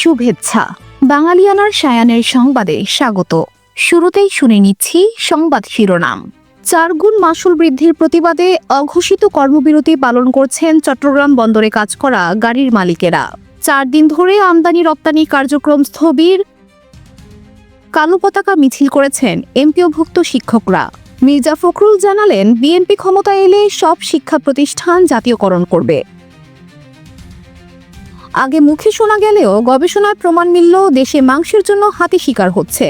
শুভেচ্ছা। বাঙালিয়ানার সায়ানের সংবাদে স্বাগত। শুরুতেই শুনে নিচ্ছি সংবাদ শিরোনাম। চারগুণ মাসুল বৃদ্ধির প্রতিবাদে অঘোষিত কর্মবিরতি পালন করছেন চট্টগ্রাম বন্দরে কাজ করা গাড়ির মালিকেরা। চার দিন ধরে আমদানি রপ্তানি কার্যক্রম স্থবির। কালো পতাকা মিছিল করেছেন এমপিওভুক্ত শিক্ষকরা। মির্জা ফখরুল জানালেন, বিএনপি ক্ষমতা এলে সব শিক্ষা প্রতিষ্ঠান জাতীয়করণ করবে। আগে মুখে শোনা গেলেও গবেষণার প্রমাণ মিলল দেশে মাংসের জন্য হাতি শিকার হচ্ছে।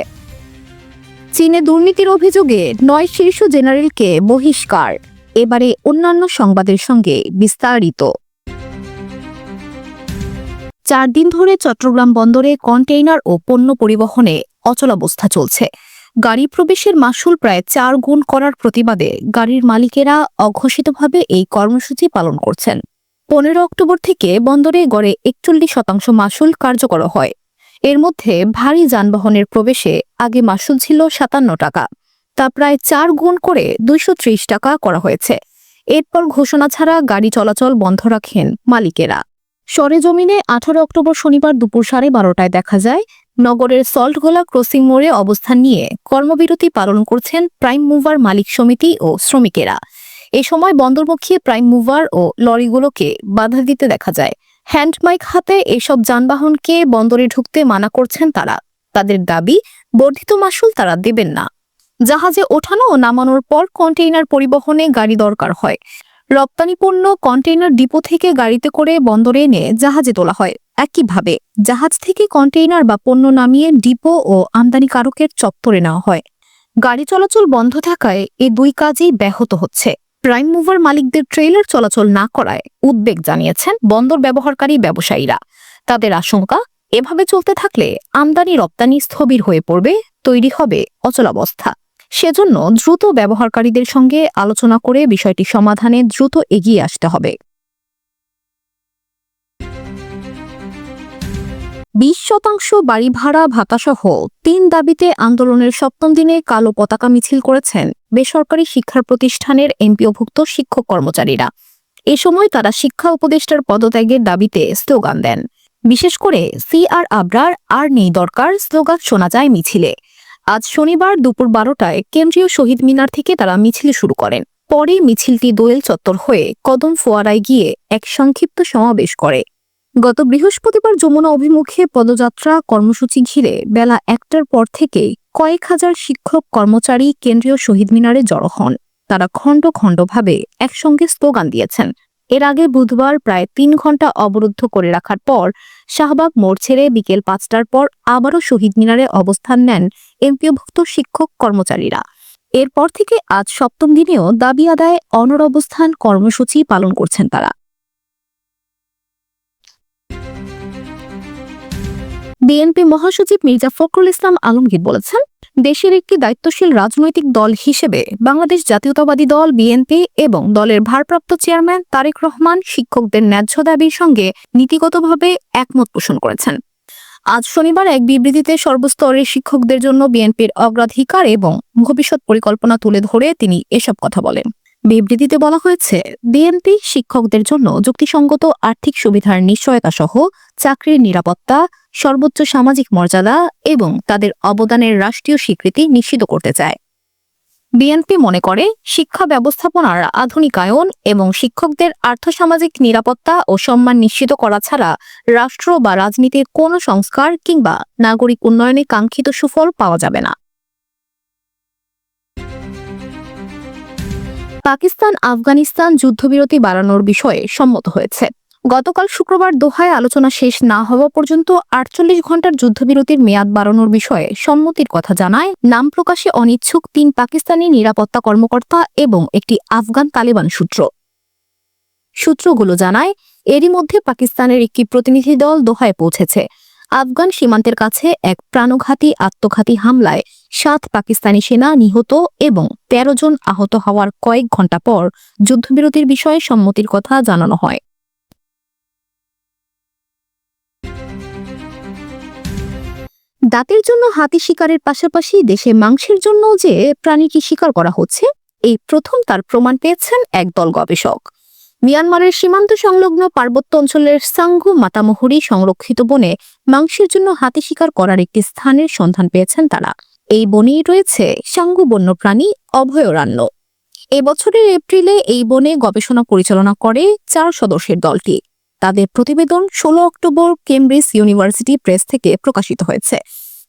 চীনে দুর্নীতির অভিযোগে নয় শীর্ষ জেনারেলকে বহিষ্কার। এবারে অন্যান্য সংবাদের সঙ্গে বিস্তারিত। চার দিন ধরে চট্টগ্রাম বন্দরে কন্টেইনার ও পণ্য পরিবহনে অচলাবস্থা চলছে। গাড়ি প্রবেশের মাসুল প্রায় চার গুণ করার প্রতিবাদে গাড়ির মালিকেরা অঘোষিতভাবে এই কর্মসূচি পালন করছেন। পনেরো অক্টোবর থেকে বন্দরে গড়ে একচল্লিশ শতাংশ মাসুল কার্যকর হয়। এর মধ্যে ভারী যানবাহনের প্রবেশে আগে মাসুল ছিল সাতান্ন টাকা, তা প্রায় চার গুণ করে দুইশো ত্রিশ টাকা করা হয়েছে। এরপর ঘোষণা ছাড়া গাড়ি চলাচল বন্ধ রাখেন মালিকেরা। সরেজমিনে আঠারো অক্টোবর শনিবার দুপুর সাড়ে বারোটায় দেখা যায়, নগরের সল্টগোলা ক্রসিং মোড়ে অবস্থান নিয়ে কর্মবিরতি পালন করছেন প্রাইম মুভার মালিক সমিতি ও শ্রমিকেরা। এ সময় বন্দরমুখী প্রাইম মুভার ও লরিগুলোকে বাধা দিতে দেখা যায়। হ্যান্ডমাইক হাতে এসব যানবাহনকে বন্দরে ঢুকতে মানা করছেন তারা। তাদের দাবি, বর্ধিত মাসুল তারা দেবেন না। জাহাজে ওঠানো ও নামানোর পর কন্টেইনার পরিবহনে গাড়ি দরকার হয়। রপ্তানি পণ্য কন্টেইনার ডিপো থেকে গাড়িতে করে বন্দরে এনে জাহাজে তোলা হয়। একইভাবে, জাহাজ থেকে কন্টেইনার বা পণ্য নামিয়ে ডিপো ও আমদানিকারকের চত্বরে নেওয়া হয়। গাড়ি চলাচল বন্ধ থাকায় এই দুই কাজই ব্যাহত হচ্ছে। প্রাইম মুভার মালিকদের ট্রেলার চলাচল না করায় উদ্বেগ জানিয়েছেন বন্দর ব্যবহারকারী ব্যবসায়ীরা। তাদের আশঙ্কা, এভাবে চলতে থাকলে আমদানি রপ্তানি স্থবির হয়ে পড়বে, তৈরি হবে অচলাবস্থা সেজন্য দ্রুত ব্যবহারকারীদের সঙ্গে আলোচনা করে বিষয়টি সমাধানে দ্রুত এগিয়ে আসতে হবে। বিশ শতাংশ বাড়ি ভাড়া ভাতাসহ তিন দাবিতে আন্দোলনের সপ্তম দিনে কালো পতাকা মিছিল করেছেন বেসরকারি শিক্ষা প্রতিষ্ঠানের এমপিওভুক্ত শিক্ষক কর্মচারীরা। এ সময় তারা শিক্ষা উপদেষ্টার পদত্যাগের দাবিতে স্লোগান দেন। বিশেষ করে সি আর আবরার, আর নেই দরকার স্লোগান শোনা যায় মিছিলে। আজ শনিবার দুপুর বারোটায় কেন্দ্রীয় শহীদ মিনার থেকে তারা মিছিল শুরু করেন। পরে মিছিলটি দোয়েল চত্বর হয়ে কদম ফোয়ারায় গিয়ে এক সংক্ষিপ্ত সমাবেশ করে। গত বৃহস্পতিবার যমুনা অভিমুখে পদযাত্রা কর্মসূচি ঘিরে বেলা একটার পর থেকেই কয়েক হাজার শিক্ষক, কর্মচারী কেন্দ্রীয় শহীদ মিনারে জড়ো হন। তারা খণ্ড খণ্ডভাবে একসঙ্গে স্লোগান দিয়েছেন। এর আগে বুধবার প্রায় তিন ঘণ্টা অবরুদ্ধ করে রাখার পর শাহবাগ মোড় ছেড়ে বিকেল পাঁচটার পর আবারও শহীদ মিনারে অবস্থান নেন এমপিওভুক্ত শিক্ষক কর্মচারীরা। এরপর থেকে আজ সপ্তম দিনেও দাবি আদায় অনর অবস্থান কর্মসূচি পালন করছেন তারা। বিএনপি মহাসচিব মির্জা ফখরুল ইসলাম আলমগীর বলেছেন, দেশের একটি দায়িত্বশীল রাজনৈতিক দল হিসেবে বাংলাদেশ জাতীয়তাবাদী দল, বিএনপি এবং দলের ভারপ্রাপ্ত চেয়ারম্যান তারেক রহমান শিক্ষকদের ন্যায্য দাবির সঙ্গে নীতিগতভাবে একমত পোষণ করেছেন। আজ শনিবার এক বিবৃতিতে সর্বস্তরের শিক্ষকদের জন্য বিএনপির অগ্রাধিকার এবং ভবিষ্যৎ পরিকল্পনা তুলে ধরে তিনি এসব কথা বলেন। বিবৃতিতে বলা হয়েছে, বিএনপি শিক্ষকদের জন্য যুক্তিসঙ্গত আর্থিক সুবিধার নিশ্চয়তা সহ চাকরির নিরাপত্তা, সর্বোচ্চ সামাজিক মর্যাদা এবং তাদের অবদানের রাষ্ট্রীয় স্বীকৃতি নিশ্চিত করতে চায়। বিএনপি মনে করে, শিক্ষা ব্যবস্থাপনার আধুনিকায়ন এবং শিক্ষকদের আর্থসামাজিক নিরাপত্তা ও সম্মান নিশ্চিত করা ছাড়া রাষ্ট্র বা রাজনীতির কোনো সংস্কার কিংবা নাগরিক উন্নয়নে কাঙ্ক্ষিত সুফল পাওয়া যাবে না। পাকিস্তান, আফগানিস্তান যুদ্ধবিরতি বাড়ানোর বিষয়ে সম্মত হয়েছে। গতকাল শুক্রবার দোহায় আলোচনা শেষ না হওয়া পর্যন্ত আটচল্লিশ ঘণ্টার যুদ্ধবিরতির মেয়াদ বাড়ানোর বিষয়ে সম্মতির কথা জানায় নাম প্রকাশে অনিচ্ছুক তিন পাকিস্তানি নিরাপত্তা কর্মকর্তা এবং একটি আফগান তালেবান সূত্র। সূত্রগুলো জানায়, এরই মধ্যে পাকিস্তানের একটি প্রতিনিধি দল দোহায় পৌঁছেছে। আফগান সীমান্তের কাছে এক প্রাণঘাতী আত্মঘাতী হামলায় সাত পাকিস্তানি সেনা নিহত এবং ১৩ জন আহত হওয়ার কয়েক ঘণ্টা পর যুদ্ধবিরতির বিষয়ে সম্মতির কথা জানানো হয়। দাঁতের জন্য হাতি শিকারের পাশাপাশি দেশে মাংসের জন্য যে প্রাণীকে শিকার করা হচ্ছে, এই প্রথম তার প্রমাণ পেয়েছেন একদল গবেষক। মিয়ানমারের সীমান্ত সংলগ্ন পার্বত্য অঞ্চলের সাঙ্গু মাতামহুরি সংরক্ষিত বনে মাংসের জন্য হাতি শিকার করার একটি স্থানের সন্ধান পেয়েছেন তারা। এই বনেই রয়েছে সাঙ্গু বন্যপ্রাণী অভয়ারণ্য। এবছরের এপ্রিলে এই বনে গবেষণা পরিচালনা করে চার সদস্যের দলটি। তাদের প্রতিবেদন ষোলো অক্টোবর কেমব্রিজ ইউনিভার্সিটি প্রেস থেকে প্রকাশিত হয়েছে।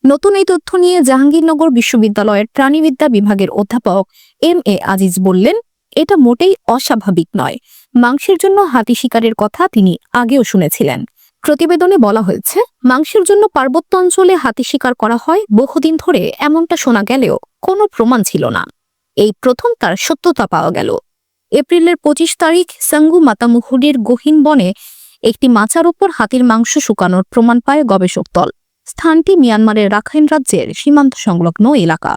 নতুন এই তথ্য নিয়ে জাহাঙ্গীরনগর বিশ্ববিদ্যালয়ের প্রাণীবিদ্যা বিভাগের অধ্যাপক এম এ আজিজ বললেন, এটা মোটেই অস্বাভাবিক নয়। মাংসের জন্য হাতি শিকারের কথা তিনি আগেও শুনেছিলেন। প্রতিবেদনে বলা হয়েছে, মাংসের জন্য পার্বত্য অঞ্চলে হাতি শিকার করা হয় বহুদিন ধরে, এমনটা শোনা গেলেও কোনো প্রমাণ ছিল না। এই প্রথম তার সত্যতা পাওয়া গেল। এপ্রিলের পঁচিশ তারিখ সাঙ্গু মাতামুহুরির গহীন বনে একটি মাচার ওপর হাতির মাংস শুকানোর প্রমাণ পায় গবেষক দল। স্থানটি মিয়ানমারের রাখাইন রাজ্যের সীমান্ত সংলগ্ন এলাকা।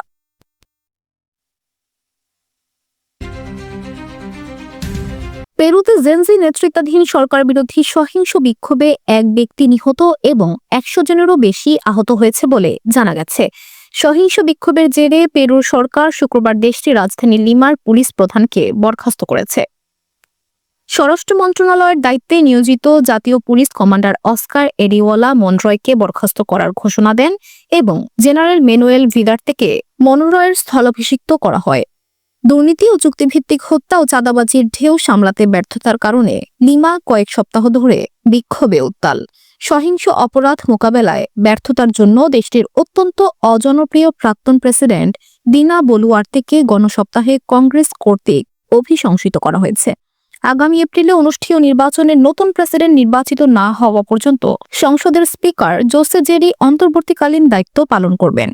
পেরুতে জেনজি নেতৃত্বাধীন সরকার বিরোধী সহিংস বিক্ষোভে এক ব্যক্তি নিহত এবং একশো জনেরও বেশি আহত হয়েছে বলে জানা গেছে। সহিংস বিক্ষোভের জেরে পেরুর সরকার শুক্রবার দেশটির রাজধানী লিমার পুলিশ প্রধানকে বরখাস্ত করেছে। স্বরাষ্ট্র মন্ত্রণালয়ের দায়িত্বে নিয়োজিত জাতীয় পুলিশ কমান্ডার অস্কার এডিওয়ালা মনরয়কে বরখাস্ত করার ঘোষণা দেন এবং জেনারেল মেনুয়েল ভিদার্তেকে মনোরয়ের স্থলাভিষিক্ত করা হয়। দুর্নীতি ও চুক্তিভিত্তিক হত্যা ও চাঁদাবাজির ঢেউ সামলাতে ব্যর্থতার কারণে লিমা কয়েক সপ্তাহ ধরে বিক্ষোভে উত্তাল। সহিংস অপরাধ মোকাবেলায় ব্যর্থতার জন্য দেশটির অত্যন্ত অজনপ্রিয় প্রাক্তন প্রেসিডেন্ট দিনা বলুয়ার্তেকে গণসপ্তাহে কংগ্রেস কর্তৃক অভিশংসিত করা হয়েছে। আগামী এপ্রিলে অনুষ্ঠেয় নির্বাচনে নতুন প্রেসিডেন্ট নির্বাচিত না হওয়া পর্যন্ত সংসদের স্পিকার জোসে জেরি অন্তর্বর্তীকালীন দায়িত্ব পালন করবেন।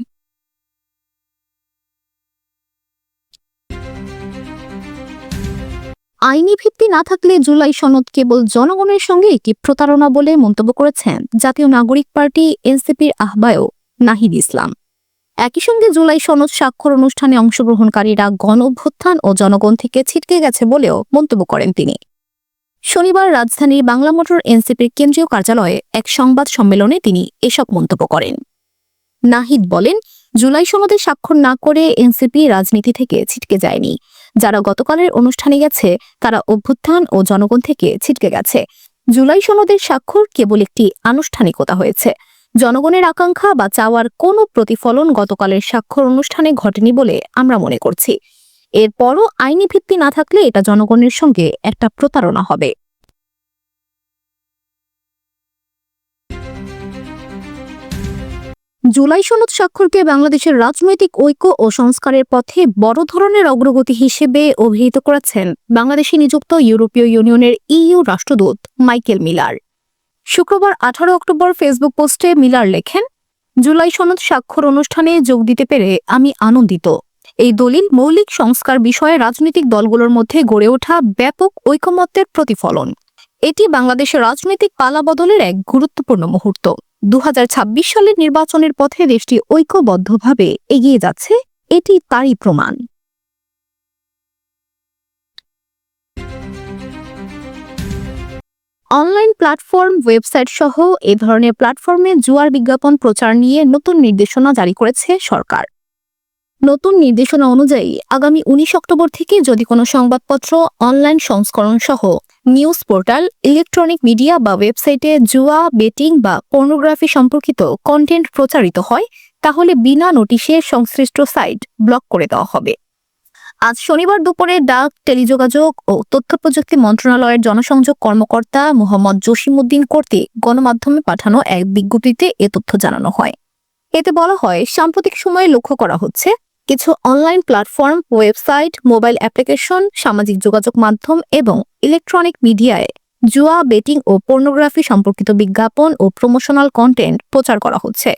আইনি ভিত্তি না থাকলে জুলাই সনদ কেবল জনগণের সঙ্গে একটি প্রতারণা বলে মন্তব্য করেছেন জাতীয় নাগরিক পার্টি এনসিপির আহ্বায়ক নাহিদ ইসলাম। একই সঙ্গে জুলাই সনদ স্বাক্ষর অনুষ্ঠানে অংশগ্রহণকারীরা গণ অভ্যুত্থান ও জনগণ থেকে ছিটকে গেছে বলেও মন্তব্য করেন তিনি। শনিবার রাজধানীর বাংলা মোটর এনসিপির কেন্দ্রীয় কার্যালয়ে এক সংবাদ সম্মেলনে তিনি এসব মন্তব্য করেন। নাহিদ বলেন, জুলাই সনদে স্বাক্ষর না করে এনসিপি রাজনীতি থেকে ছিটকে যায়নি। যারা গতকালের অনুষ্ঠানে গেছে, তারা অভ্যুত্থান ও জনগণ থেকে ছিটকে গেছে। জুলাই সনদের স্বাক্ষর কেবল একটি আনুষ্ঠানিকতা হয়েছে। জনগণের আকাঙ্ক্ষা বা চাওয়ার কোনো প্রতিফলন গতকালের স্বাক্ষর অনুষ্ঠানে ঘটেনি বলে আমরা মনে করছি। এরপরও আইনি ভিত্তি না থাকলে এটা জনগণের সঙ্গে একটা প্রতারণা হবে। জুলাই সনদ স্বাক্ষরকে বাংলাদেশের রাজনৈতিক ঐক্য ও সংস্কারের পথে বড় ধরনের অগ্রগতি হিসেবে অভিহিত করেছেন বাংলাদেশে নিযুক্ত ইউরোপীয় ইউনিয়নের ইইউ রাষ্ট্রদূত মাইকেল মিলার। শুক্রবার আঠারো অক্টোবর ফেসবুক পোস্টে মিলার লেখেন, জুলাই সনদ স্বাক্ষর অনুষ্ঠানে যোগ দিতে পেরে আমি আনন্দিত। এই দলিল মৌলিক সংস্কার বিষয়ে রাজনৈতিক দলগুলোর মধ্যে গড়ে ওঠা ব্যাপক ঐকমত্যের প্রতিফলন। এটি বাংলাদেশের রাজনৈতিক পালাবদলের এক গুরুত্বপূর্ণ মুহূর্ত। দু হাজার ছাব্বিশ সালের নির্বাচনের পথে দেশটি ঐক্যবদ্ধভাবে এগিয়ে যাচ্ছে, এটি তারই প্রমাণ। অনলাইন প্ল্যাটফর্ম, ওয়েবসাইট সহ এ ধরনের প্ল্যাটফর্মে জুয়ার বিজ্ঞাপন প্রচার নিয়ে নতুন নির্দেশনা জারি করেছে সরকার। নতুন নির্দেশনা অনুযায়ী আগামী উনিশ অক্টোবর থেকে যদি কোনো সংবাদপত্র, অনলাইন সংস্করণ সহ নিউজ পোর্টাল, ইলেকট্রনিক মিডিয়া বা ওয়েবসাইটে জুয়া, বেটিং বা পর্নোগ্রাফি সম্পর্কিত কন্টেন্ট প্রচারিত হয়, তাহলে বিনা নোটিশে সংশ্লিষ্ট সাইট ব্লক করে দেওয়া হবে। আজ শনিবার দুপুরে ডাক, টেলিযোগাযোগ ও তথ্য প্রযুক্তি মন্ত্রণালয়ের জনসংযোগ কর্মকর্তা মোহাম্মদ জসিমউদ্দিন কর্তৃক গণমাধ্যমে পাঠানো এক বিজ্ঞপ্তিতে এ তথ্য জানানো হয়। এতে বলা হয়, সাম্প্রতিক সময়ে লক্ষ্য করা হচ্ছে কিছু online platform website mobile application সামাজিক যোগাযোগ মাধ্যম এবং ইলেকট্রনিক মিডিয়ায় জুয়া বেটিং ও পর্নোগ্রাফি সম্পর্কিত বিজ্ঞাপন ও প্রমোশনাল কন্টেন্ট প্রচার করা হচ্ছে,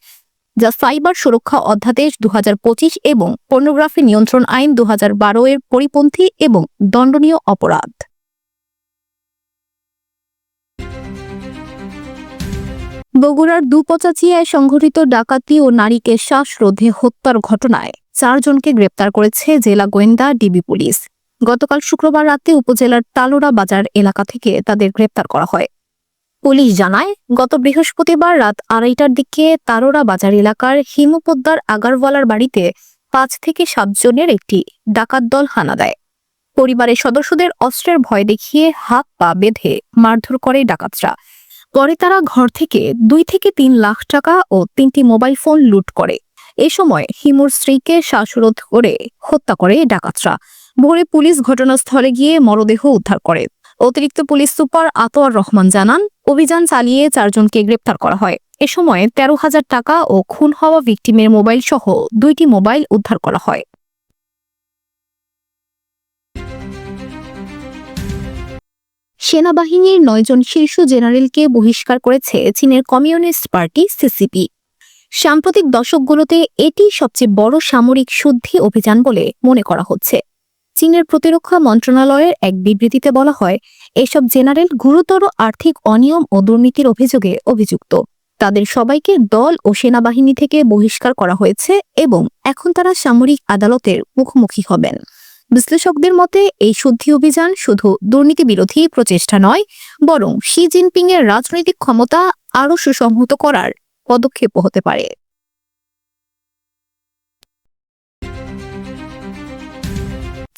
যা সাইবার সুরক্ষা অধ্যাদেশ দুহাজার পঁচিশ এবং পর্নোগ্রাফি নিয়ন্ত্রণ আইন দু হাজার বারো এর পরিপন্থী এবং দণ্ডনীয় অপরাধ। বগুড়ার দুপচাচিয়ায় সংঘটিত ডাকাতি ও নারীকে শ্বাসরোধে হত্যার ঘটনায় চারজনকে গ্রেপ্তার করেছে জেলা গোয়েন্দা, ডিবি পুলিশ। গতকাল শুক্রবার রাতে উপজেলার তালোড়া বাজার এলাকা থেকে তাদের গ্রেপ্তার করা হয়। পুলিশ জানায়, গত বৃহস্পতিবার রাত আড়াইটার দিকে তারোরা বাজার এলাকার হিমপদ্দার আগারওয়ালার বাড়িতে পাঁচ থেকে সাতজনের একটি ডাকাত দল হানা দেয়। পরিবারের সদস্যদের অস্ত্রের ভয় দেখিয়ে হাত পা বেঁধে মারধর করে ডাকাতরা। পরে তারা ঘর থেকে দুই থেকে তিন লাখ টাকা ও তিনটি মোবাইল ফোন লুট করে। এ সময় হিমুর স্ত্রীকে শ্বাসরোধ করে হত্যা করে ডাকাতরা। ভোরে পুলিশ ঘটনাস্থলে গিয়ে মরদেহ উদ্ধার করে। অতিরিক্ত পুলিশ সুপার আতোয়ার রহমান জানান, অভিযান চালিয়ে চারজনকে গ্রেপ্তার করা হয়। এ সময় তেরো হাজার টাকা ও খুন হওয়া ভিকটিমের মোবাইল সহ দুইটি মোবাইল উদ্ধার করা হয়। সেনাবাহিনীর নয়জন শীর্ষ জেনারেলকে বহিষ্কার করেছে চীনের কমিউনিস্ট পার্টি সিসিপি। সাম্প্রতিক দশকগুলোতে এটি সবচেয়ে বড় সামরিক শুদ্ধি অভিযান বলে মনে করা হচ্ছে। চীনের প্রতিরক্ষা মন্ত্রণালয়ের এক বিবৃতিতে বলা হয়, এসব জেনারেল গুরুতর আর্থিক অনিয়ম ও দুর্নীতির অভিযোগে অভিযুক্ত। তাদের সবাইকে দল ও সেনাবাহিনী থেকে বহিষ্কার করা হয়েছে এবং এখন তারা সামরিক আদালতের মুখোমুখি হবেন। বিশ্লেষকদের মতে, এই শুদ্ধি অভিযান শুধু দুর্নীতি বিরোধী প্রচেষ্টা নয়, বরং শি জিনপিং এর রাজনৈতিক ক্ষমতা আরও সুসংহত করার পদক্ষেপ হতে পারে।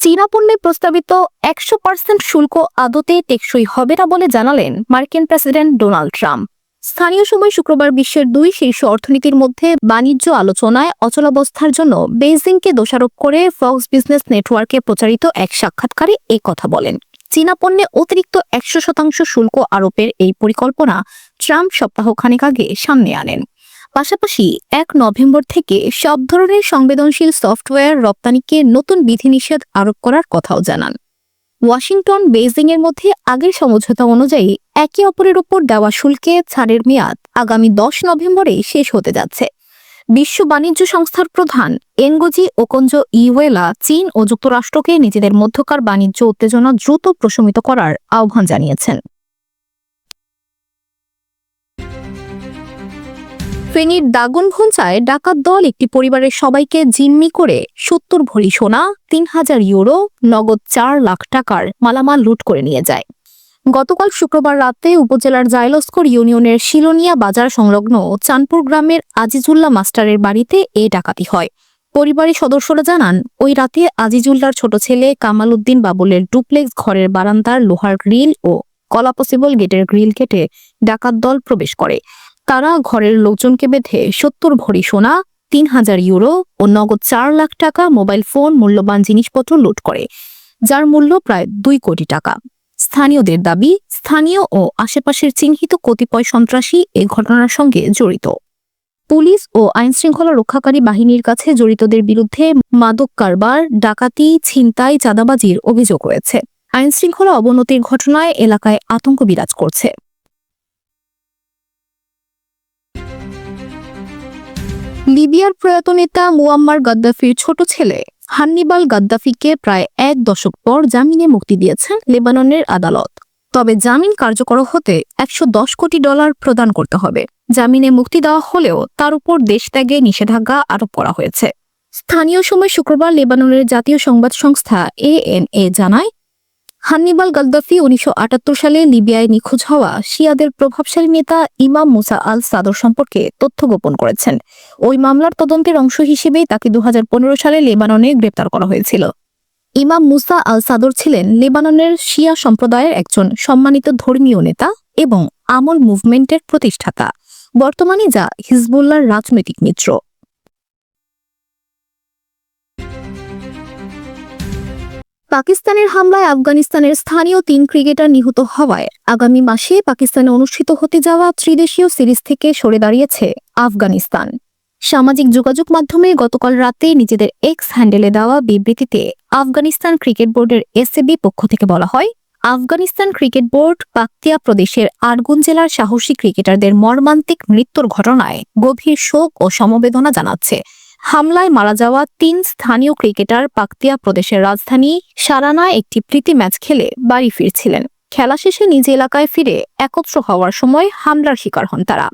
চীনা পণ্যে প্রস্তাবিত একশো পার্সেন্ট শুল্ক আদতে টেকসই হবে না বলে জানালেন মার্কিন প্রেসিডেন্ট ডোনাল্ড ট্রাম্প। স্থানীয় সময় শুক্রবার বিশ্বের দুই শীর্ষ অর্থনীতির মধ্যে বাণিজ্য আলোচনায় অচলাবস্থার জন্য বেইজিংকে দোষারোপ করে ফক্স বিজনেস নেটওয়ার্কে প্রচারিত এক সাক্ষাৎকারে এই কথা বলেন। চীনা পণ্যে অতিরিক্ত একশো শতাংশ শুল্ক আরোপের এই পরিকল্পনা ট্রাম্প সপ্তাহখানেক আগে সামনে আনেন। পাশাপাশি এক নভেম্বর থেকে সব ধরনের সংবেদনশীল সফটওয়্যার রপ্তানিকে নতুন বিধিনিষেধ আরোপ করার কথাও জানান। ওয়াশিংটন বেইজিং এর মধ্যে আগের সমঝোতা অনুযায়ী একে অপরের উপর দেওয়া শুল্কে ছাড়ের মেয়াদ আগামী দশ নভেম্বরে শেষ হতে যাচ্ছে। বিশ্ব বাণিজ্য সংস্থার প্রধান এনগোজি ওকঞ্জ ইওয়েলা চীন ও যুক্তরাষ্ট্রকে নিজেদের মধ্যকার বাণিজ্য উত্তেজনা দ্রুত প্রশমিত করার আহ্বান জানিয়েছেন। ফেনীর দাগনভঞ্চায় ডাকাত দল একটি পরিবারের সবাইকে জিম্মি করে সত্তর ভরি সোনা, তিন হাজার ইউরো, নগদ চার লাখ টাকার মালামাল লুট করে নিয়ে যায়। গতকাল শুক্রবার রাতে উপজেলার জাইলস্কর ইউনিয়নের শিলোনিয়া বাজার সংলগ্ন চাঁদপুর গ্রামের আজিজুল্লাহ মাস্টারের বাড়িতে এ ডাকাতি হয়। পরিবারের সদস্যরা জানান, ওই রাতে আজিজুল্লার ছোট ছেলে কামাল উদ্দিন বাবুলের ডুপ্লেক্স ঘরের বারান্দার লোহার গ্রিল ও কলা পসিবল গেটের গ্রিল কেটে ডাকাত দল প্রবেশ করে। তারা ঘরের লোকজনকে বেঁধে সত্তর ভরি সোনা, তিন হাজার ইউরো ও নগদ চার লাখ টাকা মোবাইল ফোন, মূল্যবান জিনিসপত্র লুট করে, যার মূল্য প্রায় দুই কোটি টাকা। স্থানীয়দের দাবি, স্থানীয় ও আশেপাশের চিহ্নিত কতিপয় সন্ত্রাসী এ ঘটনার সঙ্গে জড়িত। পুলিশ ও আইনশৃঙ্খলা রক্ষাকারী বাহিনীর কাছে জড়িতদের বিরুদ্ধে মাদক কারবার, ডাকাতি, ছিনতাই, চাঁদাবাজির অভিযোগ রয়েছে। আইনশৃঙ্খলা অবনতির ঘটনায় এলাকায় আতঙ্ক বিরাজ করছে। লিবিয়ার প্রয়াত নেতা মুয়াম্মার গাদ্দাফির ছোট ছেলে হান্নিবাল গাদ্দাফিকে প্রায় এক দশক পর জামিনে মুক্তি দিয়েছেন লেবাননের আদালত। তবে জামিন কার্যকর হতে একশো দশ কোটি ডলার প্রদান করতে হবে। জামিনে মুক্তি দেওয়া হলেও তার উপর দেশত্যাগে নিষেধাজ্ঞা আরোপ করা হয়েছে। স্থানীয় সময় শুক্রবার লেবাননের জাতীয় সংবাদ সংস্থা এএনএ জানায় হান্নিবাল গাদ্দাফি উনিশশো সালে লিবিয়ায় নিখোঁজ হওয়া শিয়াদের প্রভাবশালী নেতা ইমাম মুসা আল সাদর সম্পর্কে তথ্য গোপন করেছেন। ওই মামলার তদন্তের অংশ হিসেবেই তাকে দু হাজার পনেরো সালে লেবাননে গ্রেপ্তার করা হয়েছিল। ইমাম মুসা আল সাদর ছিলেন লেবাননের শিয়া সম্প্রদায়ের একজন সম্মানিত ধর্মীয় নেতা এবং আমল মুভমেন্টের প্রতিষ্ঠাতা। বর্তমানে যা হিজবুল্লাহর রাজনৈতিক মিত্র। পাকিস্তানের হামলায় আফগানিস্তানের স্থানীয় তিন ক্রিকেটার নিহত হওয়ায় আগামী মাসে পাকিস্তানে অনুষ্ঠিত হতে যাওয়া ত্রিদেশীয় সিরিজ থেকে সরে দাঁড়িয়েছে আফগানিস্তান। সামাজিক যোগাযোগ মাধ্যমে গতকাল রাতে নিজেদের এক্স হ্যান্ডেলে দেওয়া বিবৃতিতে আফগানিস্তান ক্রিকেট বোর্ডের এসএবি পক্ষ থেকে বলা হয়, আফগানিস্তান ক্রিকেট বোর্ড পাকতিয়া প্রদেশের আরগুন জেলার সাহসী ক্রিকেটারদের মর্মান্তিক মৃত্যুর ঘটনায় গভীর শোক ও সমবেদনা জানাচ্ছে। হামলায় মারা যাওয়া তিন স্থানীয় ক্রিকেটার পাকতিয়া প্রদেশের রাজধানী সারানায় একটি প্রীতি ম্যাচ খেলে বাড়ি ফিরছিলেন। খেলা শেষে নিজ এলাকায় ফিরে একত্র হওয়ার সময় হামলার শিকার হন তারা।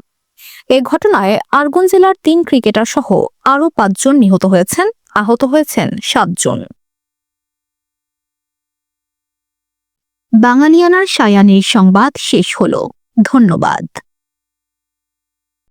এ ঘটনায় আরগুন জেলার তিন ক্রিকেটার সহ আরও পাঁচজন নিহত হয়েছেন, আহত হয়েছেন সাতজন। বাঙালিয়ানার সায়ানির সংবাদ শেষ হল। ধন্যবাদ।